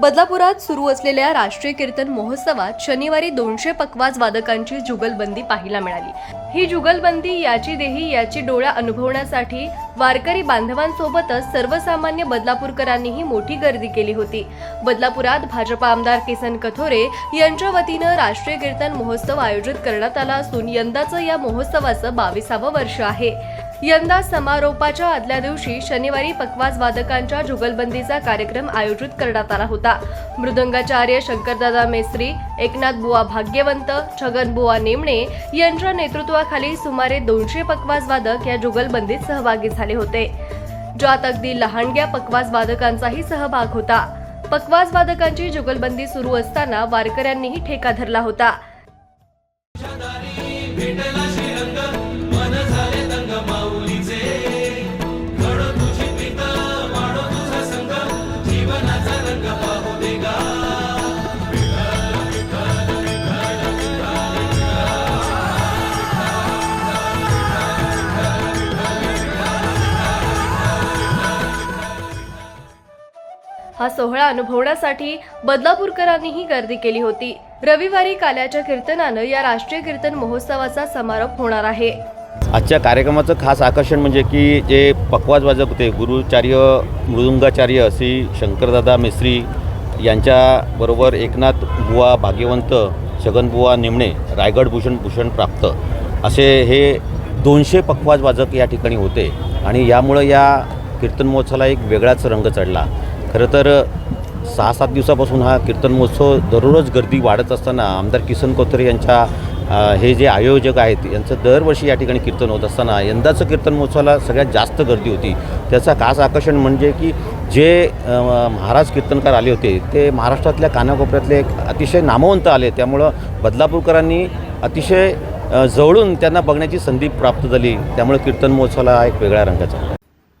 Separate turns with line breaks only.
बदलापुरात सुरू असलेल्या राष्ट्रीय कीर्तन महोत्सवात शनिवारी दोनशे पकवाज वादकांची जुगलबंदी पाहायला मिळाली. ही जुगलबंदी याची देही याची डोळा अनुभवण्यासाठी वारकरी बांधवांसोबतच सर्वसामान्य बदलापूरकरांनीही मोठी गर्दी केली होती. बदलापुरात भाजपा आमदार किसन कथोरे यांच्या वतीनं राष्ट्रीय कीर्तन महोत्सव आयोजित करण्यात आला असून यंदाचं या महोत्सवाचं बावीसावं वर्ष आहे. यंदा समारोपाच्या आदल्या दिवशी शनिवारी पकवाज वादकांच्या जुगलबंदीचा कार्यक्रम आयोजित करण्यात आला होता. मृदंगाचार्य शंकरदादा मेस्त्री एकनाथ बुवा भाग्यवंत छगन बुवा नेमणे यांच्या नेतृत्वाखाली सुमारे दोनशे पकवाज वादक या जुगलबंदीत सहभागी झाले होते. ज्यात अगदी लहानग्या पकवाज वादकांचाही सहभाग होता. पकवाज वादकांची जुगलबंदी सुरू असताना वारकऱ्यांनीही ठेका धरला होता. हा सोहळा अनुभवण्यासाठी बदलापूरकरांनीही गर्दी केली होती. रविवारी काल्याच्या कीर्तनानं या राष्ट्रीय कीर्तन महोत्सवाचा समारोप होणार आहे.
आजच्या कार्यक्रमाचं खास आकर्षण म्हणजे की जे पकवाज वाजक होते गुरुचार्य मृदुंगाचार्य श्री शंकरदादा मिस्त्री यांच्याबरोबर एकनाथ बुवा भाग्यवंत छगनबुवा निमणे रायगड भूषण भूषण प्राप्त असे हे दोनशे पकवाज वाजक या ठिकाणी होते. आणि यामुळं या कीर्तन महोत्सवाला एक वेगळाच रंग चढला. खरं तर सहा सात दिवसापासून हा कीर्तन महोत्सव दररोज गर्दी वाढत असताना आमदार किसन कोथरे यांच्या हे जे आयोजक आहेत यांचं दरवर्षी या ठिकाणी कीर्तन होत असताना यंदाचं कीर्तन महोत्सवाला सगळ्यात जास्त गर्दी होती. त्याचा खास आकर्षण म्हणजे की जे महाराज कीर्तनकार आले होते ते महाराष्ट्रातल्या कानाकोपऱ्यातले एक अतिशय नामवंत आले. त्यामुळं बदलापूरकरांनी अतिशय जवळून त्यांना बघण्याची संधी प्राप्त झाली. त्यामुळे कीर्तन महोत्सवाला हा एक वेगळ्या रंगाचा